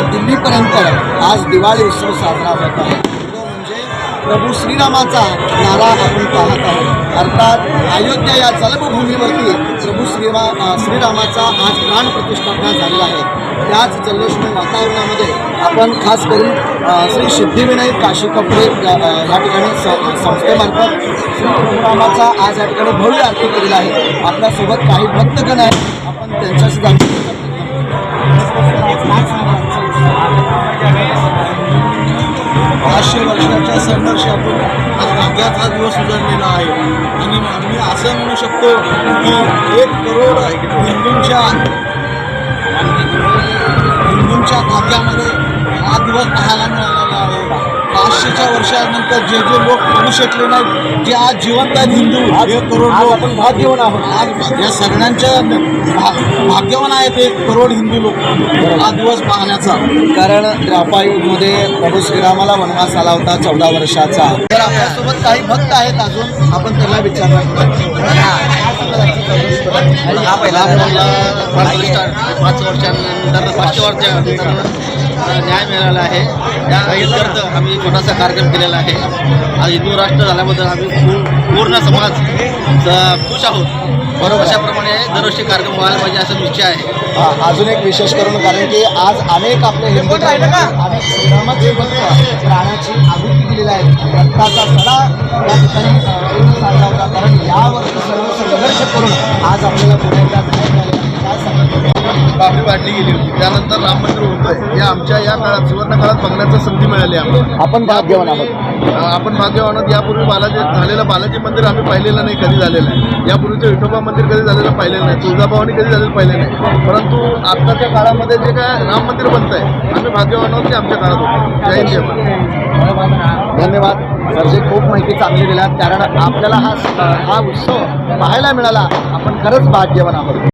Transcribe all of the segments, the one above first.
ते दिल्लीपर्यंत आज दिवाळी उत्सव साजरा होत आहे. तो म्हणजे प्रभू श्रीरामाचा नारा आपण पाहत आहोत. अर्थात अयोध्या या जन्मभूमीवरती प्रभू श्रीरा श्रीरामाचा आज प्राण प्रतिष्ठापना झालेला आहे. त्याच जल्लोषमय वातावरणामध्ये आपण खास करून श्री सिद्धिविनायक काशी कपडे या ठिकाणी संस्थेमार्फत श्री प्रभुरामाचा आज या ठिकाणी भव्य आरती केलेला आहे. आपल्यासोबत काही भक्तगण आहेत. आपण त्यांच्याशी जाणून संघर्ष आपण आज भाग्याचा दिवस उजळलेला आहे. आणि आम्ही असं म्हणू शकतो की एक करोड हिंदूंच्या हिंदूंच्या भाग्यामध्ये हा दिवस पाहायला मिळालेला आहे. पाचशेच्या वर्षानंतर जे जे लोक म्हणू शकले नाहीत जे आज जिवंत आहेत हिंदू हे करोड आज लोक आपण भाग्यवान आहोत. आज या सगळ्यांच्या भाग्यवान आहेत हे करोड हिंदू लोक हा दिवस पाहण्याचा कारण द्रापायुगमध्ये प्रभू श्रीरामाला वनवास आला होता चौदा वर्षाचा तर आपल्यासोबत काही भक्त आहेत अजून आपण त्यांना विचारणार हा पहिला आपल्याला पाच पाच वर्षानंतर पाचशे वर्षानंतर न्याय मिळाला आहे. त्या इतकर्थ आम्ही छोटासा कार्यक्रम केलेला आहे. आज हिंदू राष्ट्र झाल्याबद्दल आम्ही पूर्ण समाज स- खुश आहोत. बरोबर. अशाप्रमाणे दरवर्षी कार्यक्रम व्हायला पाहिजे असं निश्चय आहे. हा, अजून एक विशेष करून कारण की आज अनेक आपले हिंदू अनेक श्रीरामाचे भक्त प्राणाची आहुती दिलेल्या आहेत रक्ताचा सडा या ठिकाणी साजरा होता. कारण यावर्षी सर्व संघर्ष करून आज आपल्याला आहे. काय सांगाल बाबरी वाढली गेली होती. त्यानंतर राम मंदिर होतंय हे आमच्या या काळात सुवर्ण काळात बघण्याची संधी मिळाली आम्हाला. आपण भाग्यवान आहोत आपण. भाग्यवान आहोत यापूर्वी बालाजी झालेलं बालाजी मंदिर आम्ही पाहिलेलं नाही कधी झालेलं आहे यापूर्वीचं विठोबा मंदिर कधी झालेलं पाहिलेलं नाही. तुळजाभवानी कधी झालेलं पाहिलं नाही. परंतु आत्ताच्या काळामध्ये जे काय राम मंदिर बनत आहे आम्ही भाग्यवान आहोत ते आमच्या काळात होतं? जय हिंद. धन्यवाद. सरजी खूप माहिती चांगली दिलात. कारण आपल्याला हा हा उत्सव पाहायला मिळाला. आपण खरंच भाग्यवान आहोत.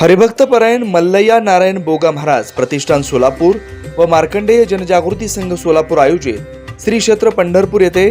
हरिभक्तपरायण मल्लय्या नारायण बोगा महाराज प्रतिष्ठान सोलापूर व मार्कंडेय जनजागृती संघ सोलापूर आयोजित श्री क्षेत्र पंढरपूर येथे